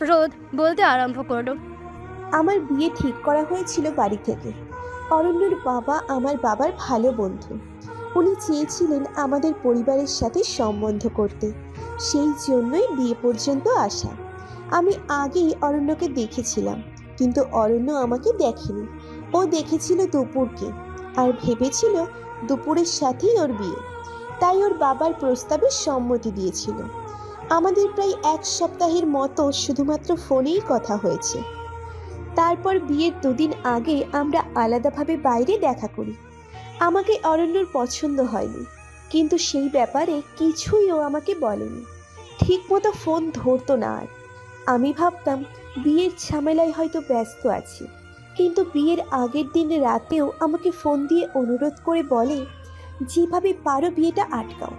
রোদ বলতে আরম্ভ করল। আমার বিয়ে ঠিক করা হয়েছিল বাড়ি থেকে। অরণ্যর বাবা আমার বাবার ভালো বন্ধু। উনি চেয়েছিলেন আমাদের পরিবারের সাথে সম্বন্ধ করতে। সেই জন্যই বিয়ে পর্যন্ত আসা। আমি আগেই অরণ্যকে দেখেছিলাম, কিন্তু অরণ্য আমাকে দেখেনি। ও দেখেছিল দুপুরকে আর ভেবেছিল দুপুরের সাথেই ওর বিয়ে। তাই ওর বাবার প্রস্তাবে সম্মতি দিয়েছিল। আমাদের প্রায় এক সপ্তাহের মতো শুধুমাত্র ফোনেই কথা হয়েছে। তারপর বিয়ের দুদিন আগে আমরা আলাদাভাবে বাইরে দেখা করি। আমাকে অরণ্যর পছন্দ হয়নি, কিন্তু সেই ব্যাপারে কিছুই ও আমাকে বলেনি। ঠিক মতো ফোন ধরতো না আর। আমি ভাবতাম, বিয়ের ঝামেলায় হয়তো ব্যস্ত আছি, কিন্তু বিয়ের আগের দিন রাতেও আমাকে ফোন দিয়ে অনুরোধ করে বলে, যেভাবে পারো বিয়েটা আটকাও।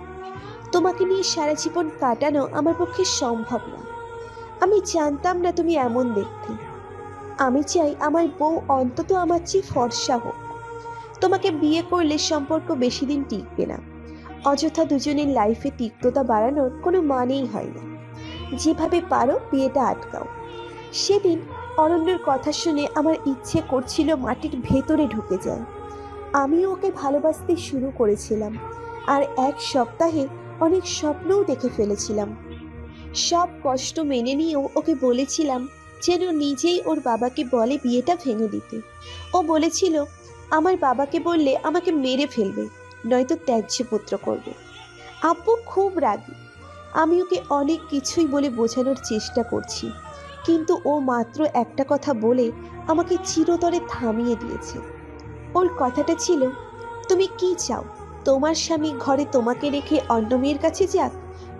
তোমাকে নিয়ে সারা জীবন কাটানো আমার পক্ষে সম্ভব না। আমি জানতাম না তুমি এমন দেখতে আমি চাই আমার বউ অন্তত আমার চেয়ে ফর্সা হোক। তোমাকে বিয়ে করলে সম্পর্ক বেশি দিন টিকবে না। অযথা দুজনের লাইফে তিক্ততা বাড়ানোর কোনো মানেই হয় না। যেভাবে পারো বিয়েটা আটকাও। সেদিন অরণ্যর কথা শুনে আমার ইচ্ছে করছিল মাটির ভেতরে ঢুকে যায়। আমি ওকে ভালোবাসতে শুরু করেছিলাম। আর এক সপ্তাহে অনেক স্বপ্নও দেখে ফেলেছিলাম। সব কষ্ট মেনে নিয়েও ওকে বলেছিলাম যেন নিজেই ওর বাবাকে বলে বিয়েটা ভেঙে দিতে। ও বলেছিল, আমার বাবাকে বললে আমাকে মেরে ফেলবে, নয়তো ত্যায্য পুত্র করবে। আব্বু খুব রাগী। আমি ওকে অনেক কিছুই বলে বোঝানোর চেষ্টা করছি, কিন্তু ও মাত্র একটা কথা বলে আমাকে চিরতরে থামিয়ে দিয়েছে। ওর কথাটা ছিল, তুমি কি চাও? তোমার স্বামী ঘরে তোমাকে রেখে অন্য মেয়ের কাছে যাক?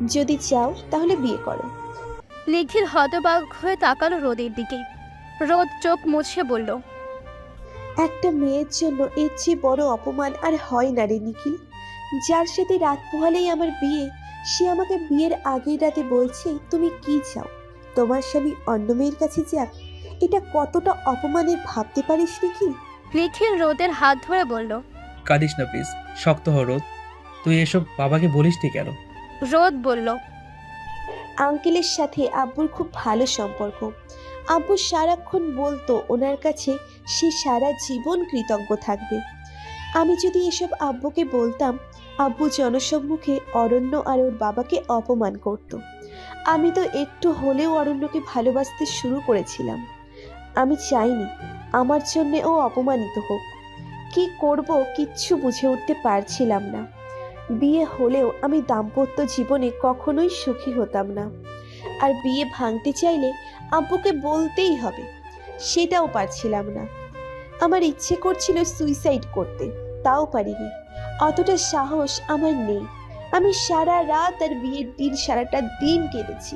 যদি চাও তাহলে বিয়ে করো। নিখিল হতবাক হয়ে তাকালো রোদের দিকে। রোদ চোখ মুছে বলল একটা মেয়ের জন্য এর চেয়ে বড় অপমান আর হয় না রে নিখিল। যার সাথে রাত পোহালেই আমার বিয়ে সে আমাকে বিয়ের আগের রাতে বলছে তুমি কি চাও? তোমার স্বামী অন্য মেয়ের কাছে যাক? এটা কতটা অপমানের ভাবতে পারিস নিখিল? নিখিল রোদের হাত ধরে বলল কাঁদিস না প্লিজ শক্ত হ রোদ। তুই এসব বাবাকে বলিসনি কেন? রোদ বলল আঙ্কেলের সাথে আব্বুর খুব ভালো সম্পর্ক। আব্বু সারাক্ষণ বলতো ওনার কাছে সে সারা জীবন কৃতজ্ঞ থাকবে। আমি যদি এসব আব্বুকে বলতাম আব্বু জনসম্মুখে অরণ্য আর ওর বাবাকে অপমান করত। আমি তো একটু হলেও অরণ্যকে ভালোবাসতে শুরু করেছিলাম। আমি চাইনি আমার জন্য ও অপমানিত হোক। কি করব কিচ্ছু বুঝে উঠতে পারছিলাম না। বিয়ে হলেও আমি দাম্পত্য জীবনে কখনোই সুখী হতাম না। আর বিয়ে ভাঙতে চাইলে আব্বুকে বলতেই হবে, সেটাও পারছিলাম না। আমার ইচ্ছে করছিল সুইসাইড করতে, তাও পারিনি। অতটা সাহস আমার নেই। আমি সারা রাত আর বিয়ের দিন, সারাটা দিন কেটেছি।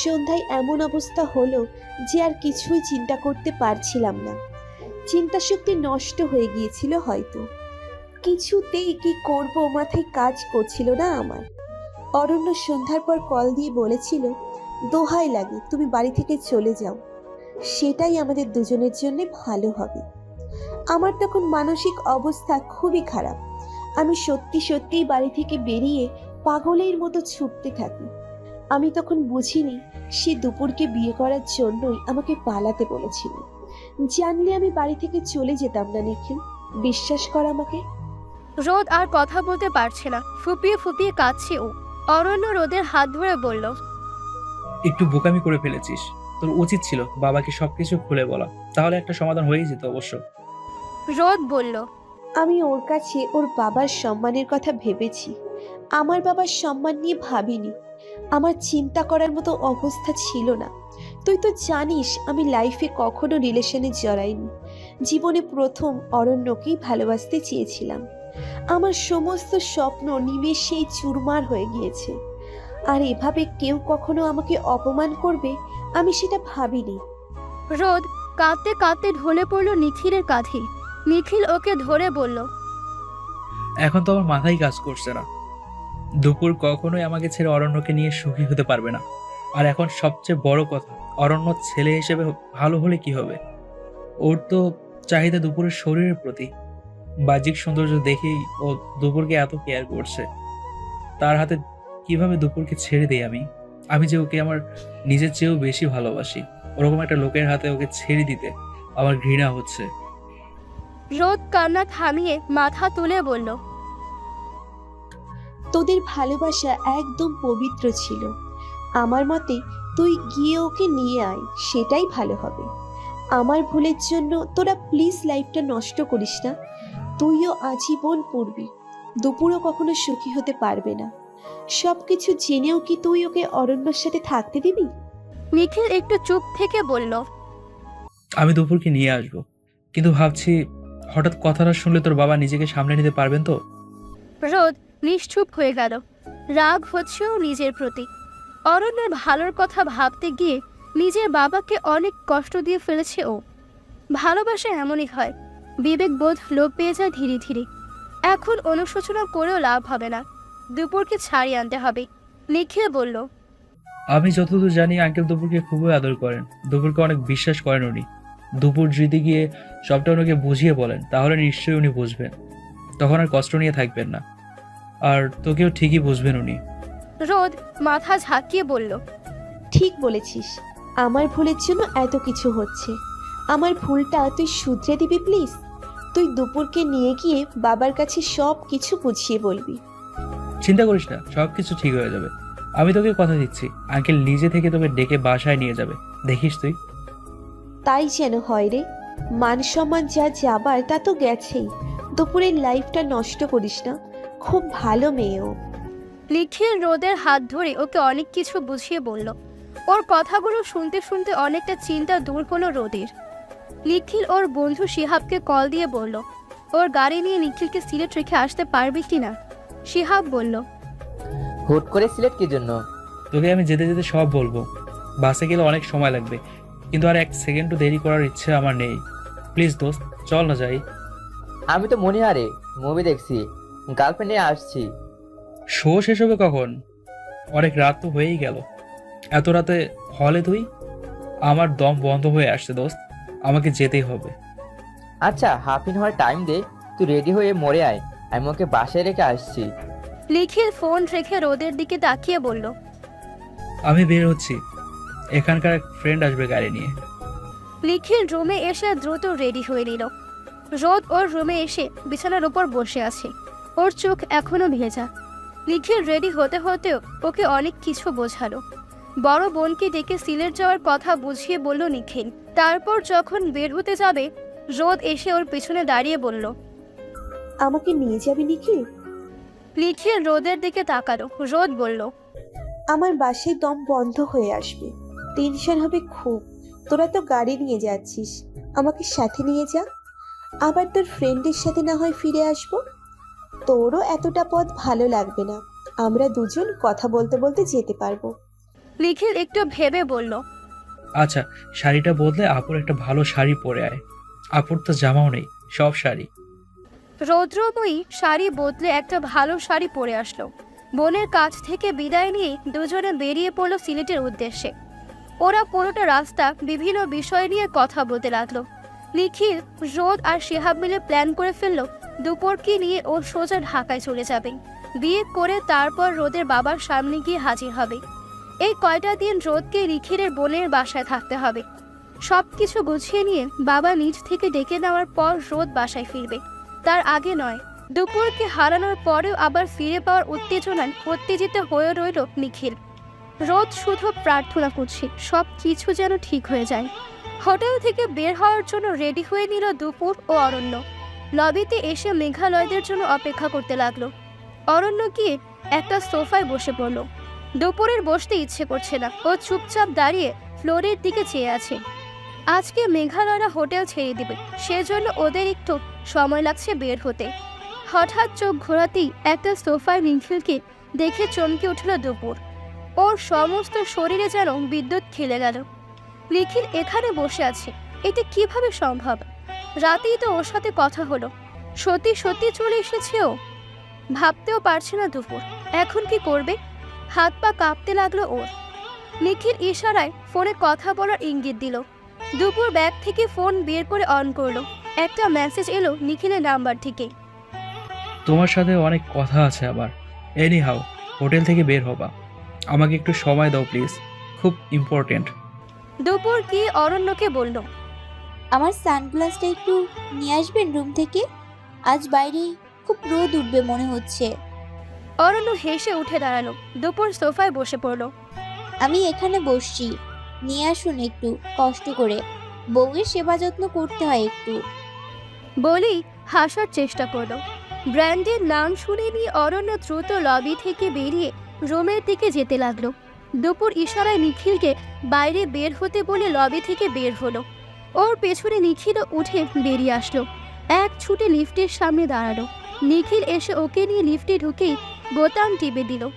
সন্ধ্যায় এমন অবস্থা হলো যে আর কিছুই চিন্তা করতে পারছিলাম না। চিন্তা শক্তি নষ্ট হয়ে গিয়েছিল হয়তো। কিছুতেই কি করব, মাথায় কাজ করছিল না আমার। অরণ্য সন্ধ্যার পর কল দিয়ে বলেছিল, দোহাই লাগে, তুমি বাড়ি থেকে চলে যাও। সেটাই আমাদের দুজনের জন্য ভালো হবে। আমার তখন মানসিক অবস্থা খুবই খারাপ। আমি সত্যি সত্যিই বাড়ি থেকে বেরিয়ে পাগলের মতো ছুটতে থাকি। আমি তখন বুঝিনি, সে দুপুরকে বিয়ে করার জন্যই আমাকে পালাতে বলেছিল। জানলে আমি বাড়ি থেকে চলে যেতাম না নিখিল। বিশ্বাস কর আমাকে। রোদ আর কথা বলতে পারছে না। ফুপিয়ে ফুপিয়ে কাঁদছে ও। অরণ্য রোদের হাত ধরে বলল একটু বোকামি করে ফেলেছিস। তোর উচিত ছিল বাবাকে সবকিছু খুলে বলা। তাহলে একটা সমাধান হয়েই যেত অবশ্য। রোদ বলল আমি ওর কাছে ওর বাবার সম্মানের কথা ভেবেছি। আমার বাবার সম্মান নিয়ে ভাবিনি। আমার চিন্তা করার মতো অবস্থা ছিল না। তুই তো জানিস আমি লাইফে কখনো রিলেশনে জড়াইনি। জীবনে প্রথম অরণ্যকেই ভালোবাসতে চেয়েছিলাম। আমার সমস্ত স্বপ্ন নিমেষেই চুরমার হয়ে গিয়েছে। আর এভাবে কেউ কখনো আমাকে অপমান করবে আমি সেটা ভাবিনি। রোদ কাঁদতে কাঁদতে ঢলে পড়ল নিখিলের কাঁধে। নিখিল ওকে ধরে বলল এখন তো আমার মাথায় কাজ করছে না। দুপুর কখনোই আমাকে ছেড়ে অরণ্যকে নিয়ে সুখী হতে পারবে না। আর এখন সবচেয়ে বড় কথা অরণ্য ছেলে হিসেবে ভালো হলে কি হবে? ওর তো চাহিদা দুপুরের শরীরের প্রতি। বাহ্যিক সৌন্দর্য দেখেই ও দুপুরকে এত কেয়ার করছে। তার হাতে কীভাবে দুপুরকে ছেড়ে দিই আমি? আমি যে ওকে আমার নিজের চেয়েও বেশি ভালোবাসি। ওরকম একটা লোকের হাতে ওকে ছেড়ে দিতে আমার ঘৃণা হচ্ছে। রোদ কান্না থামিয়ে মাথা তুলে বলল তোদের ভালোবাসা একদম পবিত্র ছিল। আমার মতে তুই গিয়ে ওকে নিয়ে আয় সেটাই ভালো হবে। আমার ভুলের জন্য তোরা প্লিজ লাইফটা নষ্ট করিস না। তুইও আজীবন পড়বি দুপুরও কখনো সুখী হতে পারবে না। সব কিছু জেনেও কি তুই ওকে অরণ্যর সাথে থাকতে দিবি? নিখিল একটু চুপ থেকে বলল আমি দুপুরকে নিয়ে আসব কিন্তু ভাবছি হঠাৎ কথাটা শুনলে তোর বাবা নিজেকে সামলে নিতে পারবেন তো? রোদ নিশ্চুপ হয়ে গেল। রাগ হচ্ছেও নিজের প্রতি। অরণ্যের ভালোর কথা ভাবতে গিয়ে নিজের বাবাকে অনেক কষ্ট দিয়ে ফেলেছে ও। ভালোবাসা এমনই হয়, বিবেকবোধ লোপ পেয়ে যায় ধীরে ধীরে। এখন অনুশোচনা করেও লাভ হবে না, দুপুরকে ছাড়িয়ে আনতে হবে, নিখিল বলল। আমি যতদূর জানি আঙ্কেল দুপুরকে খুবই আদর করেন, দুপুরকে অনেক বিশ্বাস করেন উনি। দুপুর যদি গিয়ে সবটা ওনাকে বুঝিয়ে বলেন, তাহলে নিশ্চয়ই উনি বুঝবেন। তখন আর কষ্ট নিয়ে থাকবেন না। আর তোকেও ঠিকই বুঝবেন উনি। রোদ মাথা ঝাঁকিয়ে বলল ঠিক বলেছিস। আমার ভুলের জন্য এত কিছু হচ্ছে। আমার ভুলটা তুই শুধরে দিবি প্লিজ? তুই দুপুরকে নিয়ে গিয়ে বাবার কাছে সব কিছু বুঝিয়ে বলবি। চিন্তা করিস না সব কিছু ঠিক হয়ে যাবে। আমি তোকে কথা দিচ্ছি আঙ্কেল নিজে থেকে তোকে ডেকে বাসায় নিয়ে যাবে। দেখিস তুই? তাই যেন হয় রে। মান সম্মান যা যাবার তা তো গেছেই। দুপুরের লাইফটা নষ্ট করিস না। খুব ভালো মেয়ে ও নিখিল রোদের হাত ধরে ওকে অনেক কিছু বুঝিয়ে বলল। ওর কথাগুলো শুনতে শুনতে অনেকটা চিন্তা দূর হলো রোদের। নিখিল ওর বন্ধু শিহাবকে কল দিয়ে বলল ওর গাড়ি নিয়ে নিখিলকে সিলেট রেখে আসতে পারবে কি না? শিহাব বলল হুট করে সিলেট কি জন্য? তোকে আমি যেতে যেতে সব বলব। বাসে গেলে অনেক সময় লাগবে কিন্তু আর এক সেকেন্ডও দেরি করার ইচ্ছে আমার নেই। প্লিজ দোস্ত চল না যাই। আমি তো মনিহারে মুভি দেখছি। গার্লফ্রেন্ড নিয়ে আসছি। শো শেষ হবে কখন? অনেক রাত তো হয়েই গেল। এত রাতে হলে তুই? আমার দম বন্ধ হয়ে আসছে দোস্ত। আমাকে যেতেই হবে। আচ্ছা হাফ ইন হওয়ার টাইম দে। তুই রেডি হয়ে মরে আয়। আমি ওকে বাসায় রেখে আসছি। নিখিল ফোন রেখে রোদের দিকে তাকিয়ে বলল আমি বের হচ্ছি। এখানকার এক ফ্রেন্ড আসবে গাড়ি নিয়ে। নিখিল রুমে এসে দ্রুত রেডি হয়ে নিল। রোদ ওর রুমে এসে বিছানার উপর বসে আছে। ওর চোখ এখনও ভেজা। নিখিল রেডি হতে হতেও ওকে অনেক কিছু বোঝালো। বড় বোনকে ডেকে সিলেট যাওয়ার কথা বুঝিয়ে বলল নিখিল। তারপর যখন বের হতে যাবে রোদ এসে ওর পেছনে দাঁড়িয়ে বলল আমাকে নিয়ে যাবি নিখিল? নিখিল রোদের দিকে তাকালো। রোদ বলল আমার বাসায় দম বন্ধ হয়ে আসবে। টেনশন হবে খুব। তোরা তো গাড়ি নিয়ে যাচ্ছিস। আমাকে সাথে নিয়ে যা। আবার তোর ফ্রেন্ডের সাথে না হয় ফিরে আসব? তোরও এতটা পথ ভালো লাগবে না। আমরা দুজন কথা বলতে বলতে যেতে পারব। নিখিল একটু ভেবে বলল আচ্ছা শাড়িটা বদলে আপুর একটা ভালো শাড়ি পরে আয়। আপুর তো জামাও নেই সব শাড়ি। রৌদ্রময়ী শাড়ি বদলে একটা ভালো শাড়ি পরে আসলো। বোনের কাছ থেকে বিদায় নিয়ে দুজনে বেরিয়ে পড়ল সিলেটের উদ্দেশ্যে। ওরা পুরোটা রাস্তা বিভিন্ন বিষয় নিয়ে কথা বলতে লাগল। নিখিল রোদ আর শিহাব মিলে প্ল্যান করে ফেলল দুপুরকে নিয়ে ও সোজা ঢাকায় চলে যাবে। বিয়ে করে তারপর রোদের বাবার সামনে গিয়ে হাজির হবে। এই কয়টা দিন রোদকে নিখিলের বোনের বাসায় থাকতে হবে। সব কিছু গুছিয়ে নিয়ে বাবা নিজ থেকে ডেকে নেওয়ার পর রোদ বাসায় ফিরবে। তার আগে নয়, দুপুরকে হারানোর পরেও আবার ফিরে পাওয়ার উত্তেজনায় উত্তেজিত হয়ে রইল নিখিল। রোদ শুধু প্রার্থনা করছে, সব কিছু যেন ঠিক হয়ে যায়। হোটেল থেকে বের হওয়ার জন্য রেডি হয়ে নিল দুপুর ও অরণ্য। লবিতে এসে মেঘালয়দের জন্য অপেক্ষা করতে লাগল। অরণ্য গিয়ে একটা সোফায় বসে পড়ল। দুপুরের বসতে ইচ্ছে করছে না। ও চুপচাপ দাঁড়িয়ে ফ্লোরের দিকে চেয়ে আছে। আজকে মেঘালয়রা হোটেল ছেড়ে দিবে। সেজন্য ওদের একটু সময় লাগছে বের হতে। হঠাৎ চোখ ঘোরাতেই একটা সোফায় নিখিলকে দেখে চমকে উঠল দুপুর। ওর সমস্ত শরীরে যেন বিদ্যুৎ খেলে গেল। নিখিল এখানে বসে আছে। এটা কীভাবে সম্ভব? রাতেই তো ওর সাথে কথা হলো। সত্যি সত্যি চলে এসেছে ও ভাবতেও পারছে না দুপুর। এখন কি করবে? হাত পা কাঁপতে লাগল ওর। নিখিল ইশারায় ফোনে কথা বলার ইঙ্গিত দিল। দুপুর ব্যাগ থেকে ফোন বের করে অন করল। একটা মেসেজ এলো নিখিলের নাম্বার থেকে। তোমার সাথে অনেক কথা আছে আবার। এনি হাও হোটেল থেকে বের হবা। আমাকে একটু সময় দাও প্লিজ খুব ইম্পর্টেন্ট দুপুর কি অরণ্যকে বলল? আমার সানগ্লাসটা একটু নিয়ে আসবেন রুম থেকে? আজ বাইরে খুব রোদ উঠবে মনে হচ্ছে। অরণ্য হেসে উঠে দাঁড়াল দুপুর সোফায় বসে পড়ল। আমি এখানে বসছি নিয়ে আসুন একটু কষ্ট করে। বউয়ের সেবা যত্ন করতে হয় একটু। বলেই হাসার চেষ্টা করল। ব্র্যান্ডের নাম শুনে নিয়ে অরণ্য দ্রুত লবি থেকে বেরিয়ে রুমের দিকে যেতে লাগল। দুপুর ইশারায় নিখিলকে বাইরে বের হতে বলে লবি থেকে বের হলো। ওর পেছনে নিখিল উঠে বেরিয়ে আসলো। এক ছুটে লিফটের সামনে দাঁড়াল। নিখিল এসে ওকে নিয়ে লিফটে ঢুকেই বোতাম টিপে দিল।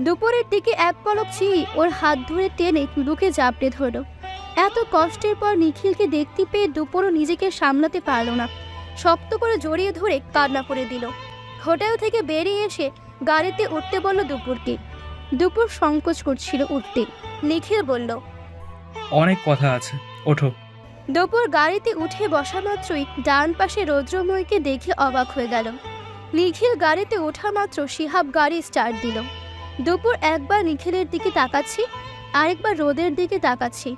দুপুরের দিকে এক পলক চেয়ে ওর হাত ধরে টেনে বুকে চাপড়ে ধরলো। এত কষ্টের পর নিখিলকে দেখতে পেয়ে দুপুরও নিজেকে সামলাতে পারল না। শক্ত করে জড়িয়ে ধরে কান্না করে দিল। হোটেল থেকে বেরিয়ে এসে গাড়িতে উঠতে বলল দুপুরকে। দুপুর সংকোচ করছিল উঠতে। নিখিল বলল, অনেক কথা আছে, ওঠো। দুপুর গাড়িতে উঠে বসা মাত্রই ডান পাশে রৌদ্রময়কে দেখে অবাক হয়ে গেল। নিখিল গাড়িতে ওঠা মাত্র শিহাব গাড়ি স্টার্ট দিল। দুপুর একবার নিখিলের দিকে তাকাচ্ছি, আরেকবার রোদের দিকে তাকাচ্ছি।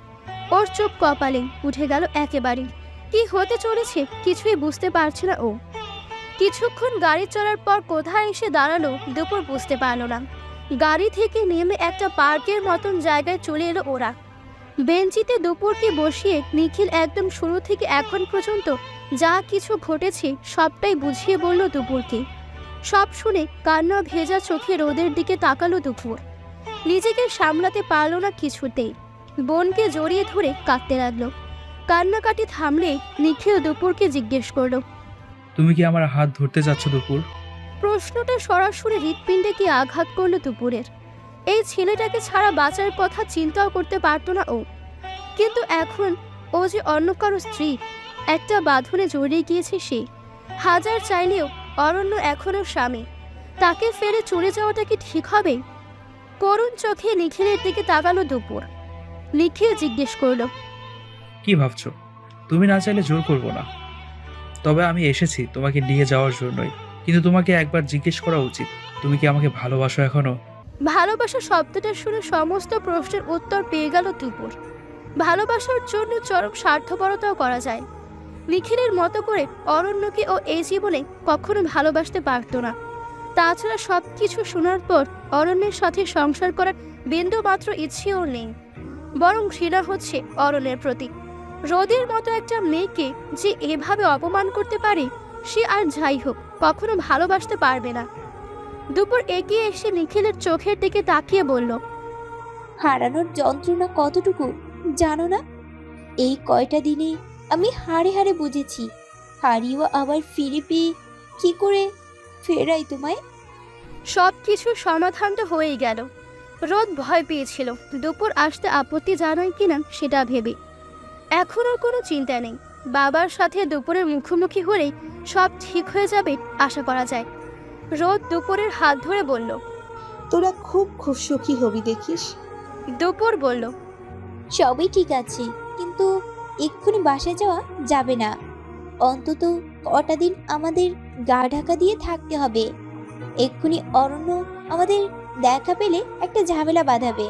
ওর চোখ কপালে উঠে গেল একেবারে। কি হতে চলেছে কিছুই বুঝতে পারছে না ও। কিছুক্ষণ গাড়ি চলার পর কোথায় এসে দাঁড়াল দুপুর বুঝতে পারল না। গাড়ি থেকে নেমে একটা পার্কের মতন জায়গায় চলে এলো ওরা। বেঞ্চিতে দুপুরকে বসিয়ে নিখিল একদম শুরু থেকে এখন পর্যন্ত যা কিছু ঘটেছে সবটাই বুঝিয়ে বলল দুপুরকে। সব শুনে কান্না ভেজা চোখে রোদের দিকে তাকালো দুপুর। নিজেকে সামলাতে পারল না কিছুতেই। বোনকে জড়িয়ে ধরে কাঁদতে লাগল। কান্নাকাটি থামলে নিখিল দুপুরকে জিজ্ঞেস করল তুমি কি আমার হাত ধরতে চাচ্ছ দুপুর? প্রশ্নটা সরাসরি হৃৎপিণ্ডে কি আঘাত করল দুপুরের? এই ছেলেটাকে ছাড়া বাঁচার কথা চিন্তাও করতে পারতো না ও। কিন্তু এখন ও যে অন্য কারও স্ত্রী, একটা বাঁধনে জড়িয়ে গিয়েছে সে। হাজার চাইলেও অরণ্য এখনও স্বামী তাকে ফেলে চলে যাওয়াটা কি ঠিক হবে? করুণ চোখে নিখিলের দিকে তাকালো দুপুর। নিখিল জিজ্ঞেস করল, কি ভাবছ? তুমি না চাইলে জোর করব না। তবে আমি এসেছি তোমাকে নিয়ে যাওয়ার জন্যই। কিন্তু তোমাকে একবার জিজ্ঞেস করা উচিত। তুমি কি আমাকে ভালোবাসো এখনও? ভালোবাসা শব্দটা শুনে সমস্ত প্রশ্নের উত্তর পেয়ে গেল দুপুর ভালোবাসার জন্য চরম স্বার্থপরতাও করা যায়। নিখিলের মতো করে অরণ্যকে ও এই জীবনে কখনো ভালোবাসতে পারতো না। তাছাড়া সব কিছু শোনার পর অরণ্যের সাথে সংসার করার বিন্দু মাত্র ইচ্ছে ওর নেই। বরং ঘৃণা হচ্ছে অরণ্যের প্রতি। রোদের মতো একটা মেয়েকে যে এভাবে অপমান করতে পারে, সে আর যাই হোক, কখনো ভালোবাসতে পারবে না। দুপুর এগিয়ে এসে নিখিলের চোখের দিকে তাকিয়ে বলল হারানোর যন্ত্রণা কতটুকু জানো না? এই কয়টা দিনে আমি হাড়ে হাড়ে বুঝেছি হারিও আবার ফিরে পেয়ে কি করে ফেরাই তোমায়? সব কিছুর তো হয়েই গেল। রোদ ভয় পেয়েছিল দুপুর আসতে আপত্তি জানায় কিনা সেটা ভেবে। এখন আর কোনো চিন্তা নেই বাবার সাথে দুপুরের মুখোমুখি হলেই সব ঠিক হয়ে যাবে আশা করা যায়। রোদ দুপুরের হাত ধরে বলল তোরা খুব খুব সুখী হবি দেখিস? দুপুর বলল সবই ঠিক আছে কিন্তু এক্ষুনি বাসায় যাওয়া যাবে না। অন্তত কটা দিন আমাদের গা ঢাকা দিয়ে থাকতে হবে। এক্ষুনি অরণ্য আমাদের দেখা পেলে একটা ঝামেলা বাঁধাবে।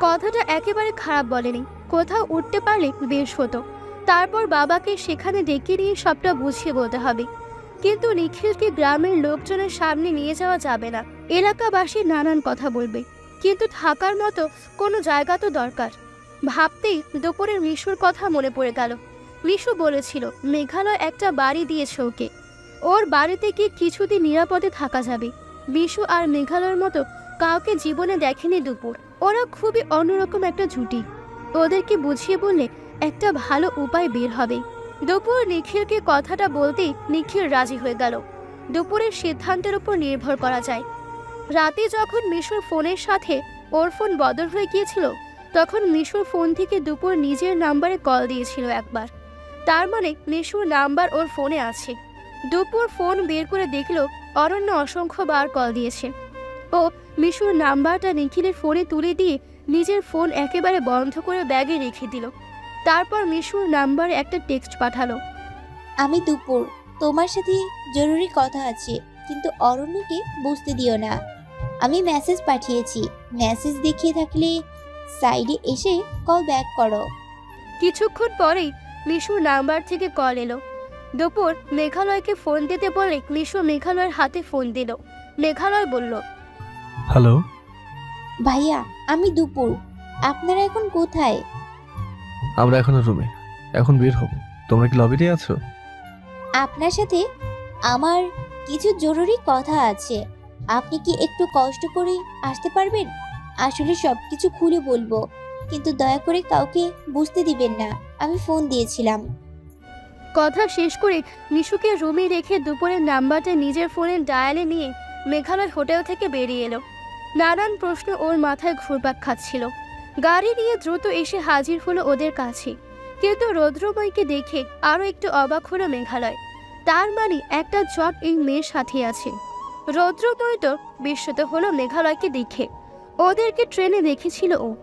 কথাটা একেবারে খারাপ বলেনি। কোথাও উঠতে পারলে বেশ হতো। তারপর বাবাকে সেখানে ডেকে নিয়ে সবটা বুঝিয়ে বলতে হবে। কিন্তু নিখিলকে গ্রামের লোকজনের সামনে নিয়ে যাওয়া যাবে না? এলাকাবাসী নানান কথা বলবে। কিন্তু থাকার মতো কোনো জায়গা তো দরকার। ভাবতেই দুপুরের মিশুর কথা মনে পড়ে গেল। মিশু বলেছিল, মেঘালয় একটা বাড়ি দিয়েছে ওকে। ওর বাড়িতে কি কিছুদিন নিরাপদে থাকা যাবে? মিশু আর মেঘালয়ের মতো কাউকে জীবনে দেখেনি দুপুর। ওরা খুবই অন্যরকম একটা জুটি। ওদেরকে বুঝিয়ে বললে, একটা ভালো উপায় বের হবে। দুপুর নিখিলকে কথাটা বলতেই নিখিল রাজি হয়ে গেল। দুপুরের সিদ্ধান্তের উপর নির্ভর করা যায়। রাতে যখন মিশুর ফোনের সাথে ওর ফোন বদল হয়ে গিয়েছিল, তখন মিশুর ফোন থেকে দুপুর নিজের নাম্বারে কল দিয়েছিল একবার। তার মানে মিশুর নাম্বার ওর ফোনে আছে। দুপুর ফোন বের করে দেখল অরণ্য অসংখ্যবার কল দিয়েছে। ও মিশুর নাম্বারটা নিখিলের ফোনে তুলে দিয়ে নিজের ফোন একেবারে বন্ধ করে ব্যাগে রেখে দিল। তারপর মিশুর নাম্বারে একটা টেক্সট পাঠালো। আমি দুপুর তোমার সাথে জরুরি কথা আছে কিন্তু অরণ্যকে বুঝতে দিও না। আমি মেসেজ পাঠিয়েছি মেসেজ দেখিয়ে থাকলে সাইডে এসে কল ব্যাক করো। কিছুক্ষণ পরেই মিশুর নাম্বার থেকে কল এলো। দুপুর মেঘালয়কে ফোন দিতে বলে মিশু মেঘালয়ের হাতে ফোন দিল। মেঘালয় বলল হ্যালো ভাইয়া আমি দুপুর। আপনারা এখন কোথায়? আমরা এখনও রুমে। এখন বের হব। তোমরা কি লবিতে আছো? আপনার সাথে আমার কিছু জরুরি কথা আছে। আপনি কি একটু কষ্ট করে আসতে পারবেন? আসলে সব কিছু খুলে বলব। কিন্তু দয়া করে কাউকে বুঝতে দিবেন না। আমি ফোন দিয়েছিলাম। কথা শেষ করে নিশুকে রুমে রেখে দুপুরের নাম্বারটা নিজের ফোনে ডায়ালে নিয়ে মেঘালয় হোটেল থেকে বেরিয়ে এলো। নানান প্রশ্ন ওর মাথায় ঘুরপাক খাচ্ছিল। গাড়ি নিয়ে দ্রুত এসে হাজির হলো ওদের কাছে। কিন্তু রৌদ্রময়কে দেখে আরও একটু অবাক হলো মেঘালয়। তার মানে একটা জট এই মেয়ের সাথে আছে। রৌদ্রময় তো বিস্মিত হলো মেঘালয়কে দেখে। ওদেরকে ট্রেনে দেখেছিল ও।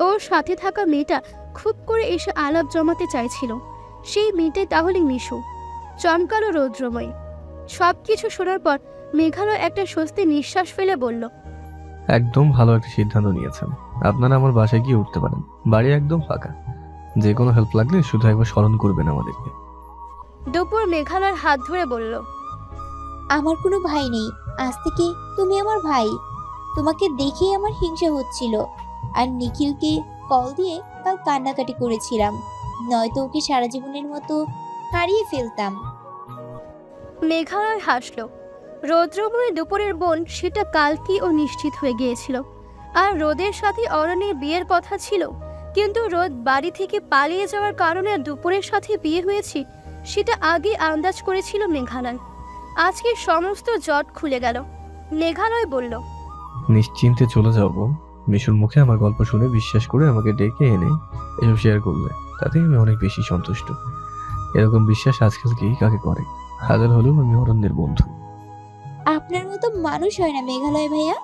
ওর সাথে থাকা মেয়েটা খুব করে এসে আলাপ জমাতে চাইছিল। সেই মেয়েটাই তাহলে মিশু। চমকালো রৌদ্রময়। সব কিছু শোনার পর মেঘালয় একটা স্বস্তি নিঃশ্বাস ফেলে বলল, একদম ভালো একটা সিদ্ধান্ত নিয়েছেন। আপনারা আমার বাসায় গিয়ে উঠতে পারেন। বাড়ি একদম ফাঁকা। যে কোনো হেল্প লাগলে শুধু একবার স্মরণ করবেন আমাদেরকে। দুপুর মেঘালয়ের হাত ধরে বলল আমার কোনো ভাই নেই। আজ থেকে তুমি আমার ভাই। তোমাকে দেখেই আমার হিংসা হচ্ছিল। আর নিখিলকে কল দিয়ে কাল কান্নাকাটি করেছিলাম। নয়তো ওকে সারা জীবনের মতো হারিয়ে ফেলতাম। মেঘালয় হাসল। রৌদ্রময় দুপুরের বোন সেটা কালকেই ও নিশ্চিত হয়ে গিয়েছিল। আর রোদের সাথে অরণ্যের বিয়ের কথা ছিল। কিন্তু রোদ বাড়ি থেকে পালিয়ে যাওয়ার কারণে দুপুরের সাথে বিয়ে হয়েছে সেটা আগে আন্দাজ করেছিল মেঘালয়। আজকে সমস্ত জট খুলে গেল। মেঘালয় বলল নিশ্চিন্তে চলে যাব মিশুর মুখে আমার গল্প শুনে বিশ্বাস করে আমাকে ডেকে এনে এসব শেয়ার করলে। তাতে আমি অনেক বেশি সন্তুষ্ট। এরকম বিশ্বাস আজকাল কি কাকে করে? হাজার হলেও আমি অরণ্যের বন্ধু। আপনার মতো মানুষ হয় না মেঘালয় ভাইয়া।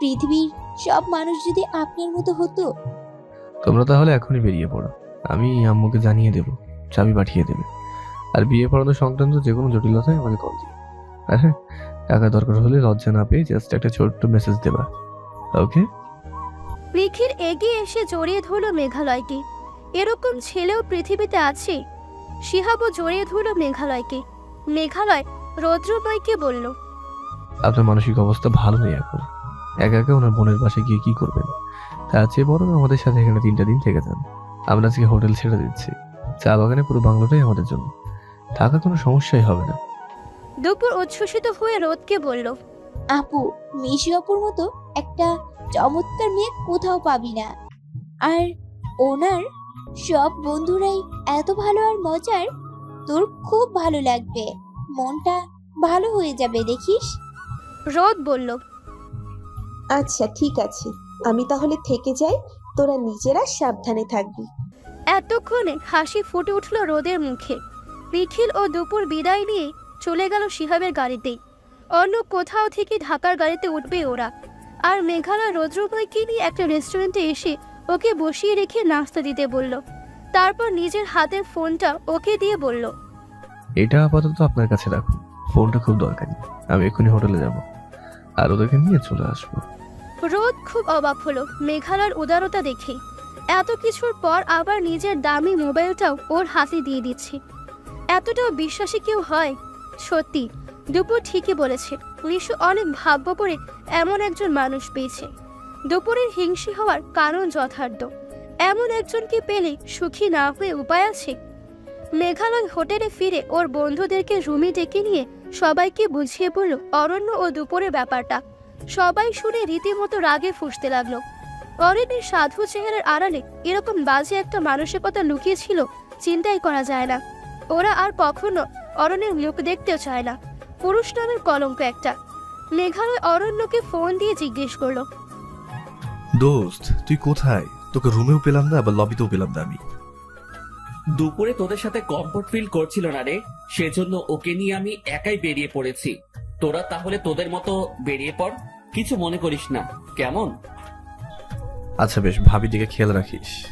পৃথিবীর সব মানুষ যদি আপনার মতো হতো? তোমরা তাহলে এখনই বেরিয়ে পড়ো। আমি আম্মুকে জানিয়ে দেবো চাবি পাঠিয়ে দেবে। আর বিয়ে পড়ানো সংক্রান্ত যে কোনো জটিলতায় আমাকে কল দিও। আর হ্যাঁ টাকা দরকার হলে লজ্জা না পেয়ে জাস্ট একটা ছোট্ট মেসেজ দেবা। ওকে নিখিল এগিয়ে এসে জড়িয়ে ধরল মেঘালয়কে। এরকম ছেলেও পৃথিবীতে আছে। শিহাবও জড়িয়ে ধরল মেঘালয়কে। মেঘালয় রৌদ্রময়কে বলল আপনার মানসিক অবস্থা ভালো নেই এখন। একা একা ওনার বোনের পাশে গিয়ে কি করবেন? তার চেয়ে বরং আমাদের সাথে এখানে তিনটা দিন থেকে যান। আমরা আজকে হোটেল ছেড়ে দিচ্ছি। চা বাগানে পুরো বাংলোটাই আমাদের জন্য। থাকা কোনো সমস্যাই হবে না। দুপুর উচ্ছ্বসিত হয়ে রোদকে বলল আপু মিশি আপুর মতো একটা চমৎকার মেয়ে কোথাও পাবি না। আর ওনার সব বন্ধুরাই এত ভালো আর মজার তোর খুব ভালো লাগবে। মনটা ভালো হয়ে যাবে দেখিস? রোদ বলল আচ্ছা ঠিক আছে। আমি তাহলে থেকে যাই তোরা নিজেরা সাবধানে থাকবি। এতক্ষণে হাসি ফুটে উঠল রোদের মুখে। নিখিল ও দুপুর বিদায় নিয়ে চলে গেল শিহাবের গাড়িতেই অন্য কোথাও থেকে ঢাকার গাড়িতে উঠবে ওরা। আর মেঘালয় রৌদ্রময়কে নিয়ে একটা রেস্টুরেন্টে এসে ওকে বসিয়ে রেখে নাস্তা দিতে বলল। তারপর নিজের হাতের ফোনটা ওকে দিয়ে বলল এটা আপাতত আপনার কাছে রাখুন। ফোনটা খুব দরকারি। আমি এক্ষুনি হোটেলে যাব। আর ওদেরকে নিয়ে চলে আসব। রোদ খুব অবাক হলো মেঘালয়ের উদারতা দেখে। এত কিছুর পর আবার নিজের দামি মোবাইলটাও ওর হাতে দিয়ে দিচ্ছে। এতটাও বিশ্বাসী কেউ হয়? সত্যি, দুপুর ঠিকই বলেছে। ঋষু অনেক ভাগ্য করে এমন একজন মানুষ পেয়েছে। দুপুরের হিংসি হওয়ার কারণ যথার্থ। এমন একজনকে পেলে সুখী না হয়ে উপায় আছে? মেঘালয় হোটেলে ফিরে ওর বন্ধুদেরকে রুমে ডেকে নিয়ে সবাইকে বুঝিয়ে বলল, অরণ্য ও দুপুরের ব্যাপারটা। সবাই শুনে রীতিমতো রাগে ফুঁসতে লাগল। অরণ্যের সাধু চেহারার আড়ালে এরকম বাজে একটা মানসিকতা লুকিয়েছিল চিন্তাই করা যায় না। ওরা আর কখনো অরণ্যের লোক দেখতেও চায় না। পুরুষ নামের কলঙ্ক একটা। মেঘালয় অরণ্যকে ফোন দিয়ে জিজ্ঞেস করল, দোস্ত, তুই কোথায়? তোকে রুমেও পেলাম না, আবার লবিতেও পেলাম না আমি। দুপুরে তোদের সাথে কমফোর্ট ফিল করছিল না রে। সেজন্য ওকে নিয়ে আমি একাই বেরিয়ে পড়েছি। তোরা তাহলে তোদের মতো বেরিয়ে পড়। কিছু মনে করিস না। কেমন? আচ্ছা বেশ ভাবি দিকে খেয়াল রাখিস।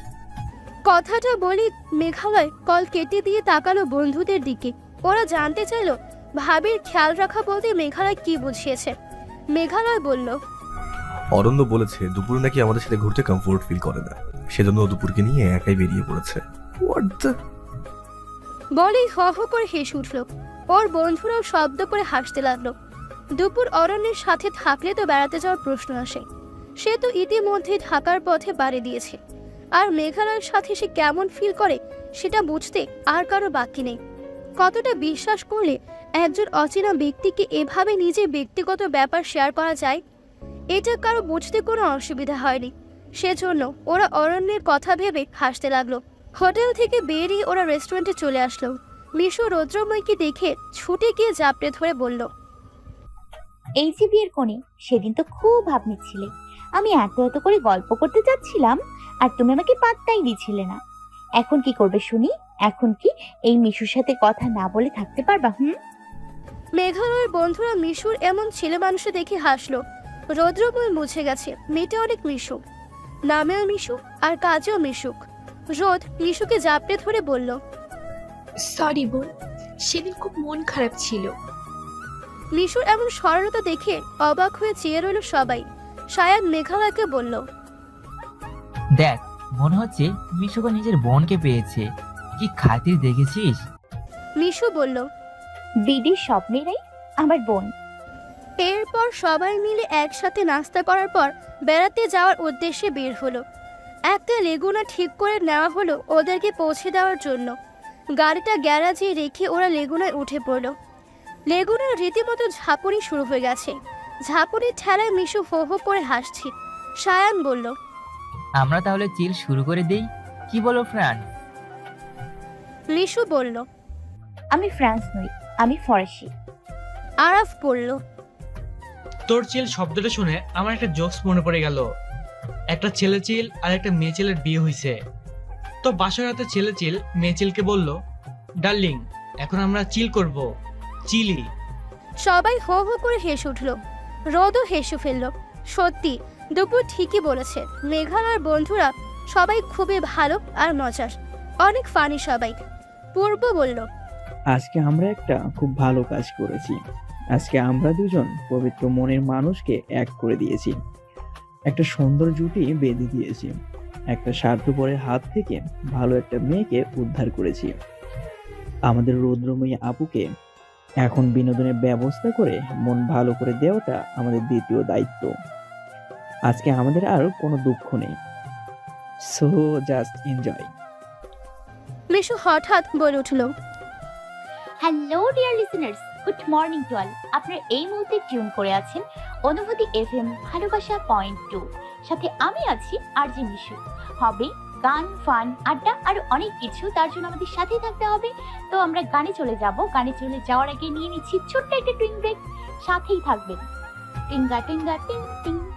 কথাটা বলি মেঘালয় কল কেটে দিয়ে তাকালো বন্ধুদের দিকে। ওরা জানতে চাইলো ভাবির খেয়াল রাখা বলতে মেঘালয় কি বুঝিয়েছে। মেঘালয় বলল অরণ্য বলেছে দুপুরে নাকি আমাদের সাথে ঘুরতে কমফোর্ট ফিল করে না। সেজন্য ও দুপুরকে নিয়ে একাই বেরিয়ে পড়েছে। The- বলেই হ হ করে হেসে উঠল। ওর বন্ধুরাও শব্দ করে হাসতে লাগল। দুপুর অরণ্যের সাথে থাকলে তো বেড়াতে যাওয়ার প্রশ্ন আসে। সে তো ইতিমধ্যে ঢাকার পথে বাড়ি দিয়েছে। আর মেঘালয়ের সাথে সে কেমন ফিল করে, সেটা বুঝতে আর কারও বাকি নেই। কতটা বিশ্বাস করলে একজন অচেনা ব্যক্তিকে এভাবে নিজের ব্যক্তিগত ব্যাপার শেয়ার করা যায়? এটা কারও বুঝতে কোনো অসুবিধা হয়নি। সেজন্য ওরা অরণ্যের কথা ভেবে হাসতে লাগল। হোটেল থেকে বেরিয়ে ওরা রেস্টুরেন্টে চলে আসলো। মিশু রৌদ্রময়কে দেখে ছুটে গিয়ে জাপটে ধরে বলল এই যে বিয়ের কোণে সেদিন তো খুব ভাব নিচ্ছিলে আমি এত এত করে গল্প করতে যাচ্ছিলাম আর তুমি আমাকে পাত্তাই দিছিলে না। এখন কি করবে শুনি? এখন কি এই মিশুর সাথে কথা না বলে থাকতে পারবা হুম? মেঘালয়ের বন্ধুরা মিশুর এমন ছেলে মানুষে দেখে হাসলো। রৌদ্রময় মুছে গেছে মেয়েটা অনেক মিশুক। নামেও মিশুক আর কাজেও মিশুক। রোদ মিশুকে জাপড়ে ধরে বলল সরি বোন সেদিন খুব মন খারাপ ছিল। মিশুর এমন সরলতা দেখে অবাক হয়ে চেয়ে রইল সবাই। সায়ান মেঘালয়কে বলল দেখ মনে হচ্ছে মিশুকে নিজের বোনকে পেয়েছে। কি খাতির দেখেছিস? মিশু বলল দিদির স্বপ্নেরাই আমার বোন। এরপর সবাই মিলে একসাথে নাস্তা করার পর বেড়াতে যাওয়ার উদ্দেশ্যে বের হলো। একটা লেগুনা ঠিক করে নেওয়া হলো ওদেরকে পৌঁছে দেওয়ার জন্য। গাড়িটা গ্যারাজে রেখে ওরা লেগুনায় উঠে পড়ল। লেগুনার রীতিমতো ঝাঁপুনি শুরু হয়ে গেছে। ঝাঁপুনির ঠেলায় মিশু হো হো করে হাসছে। সায়ান বলল আমরা তাহলে চিল শুরু করে দেই? কি বলো ফ্রান? মিশু বলল আমি ফ্রান্স নই আমি ফরাসি। আরাফ বলল তোর চিল শব্দটা শুনে আমার একটা জোকস মনে পড়ে গেল। একটা ছেলে চিল আর একটা মেয়ে ছেলের বিয়ে হয়েছে তো বাসর রাতে ছেলে চিল মেয়ে চিলকে বলল ডার্লিং এখন আমরা চিল করব চিলি। সবাই হো হো করে হেসে উঠল। রোদও হেসে ফেলল। সত্যি দুপুর ঠিকই বলেছে মেঘালয়ের বন্ধুরা সবাই খুবই ভালো আর মজার। অনেক ফানি সবাই। পূর্ব বলল আজকে আমরা একটা খুব ভালো কাজ করেছি। আজকে আমরা দুজন পবিত্র মনের মানুষকে এক করে দিয়েছি। একটা সুন্দর জুটি বেঁধে দিয়েছি। একটা স্বার্থপরের হাত থেকে ভালো একটা মেয়েকে উদ্ধার করেছি। আমাদের রৌদ্রময়ী আপুকে এখন বিনোদনের ব্যবস্থা করে মন ভালো করে দেওয়াটা আমাদের দ্বিতীয় দায়িত্ব। আজকে আমাদের আর কোনো দুঃখ নেই। সো জাস্ট এনজয় মিশু হঠাৎ বলে উঠল hello dear listeners good morning to all. আপনারা এই মুহূর্তে টিউন করে আছেন অনুভূতি এফ এম ভালোবাসা পয়েন্ট টু সাথে আমি আছি আর জি মিশু। হবে গান, ফান, আড্ডা আর অনেক কিছু, তার জন্য আমাদের সাথেই থাকতে হবে। তো আমরা গানে চলে যাব। গানে চলে যাওয়ার আগে নিয়ে নিচ্ছি ছোট্ট একটা টুইং ব্রেক সাথেই থাকবেন। টিঙ্গা টিঙ্গা, টিং টিং।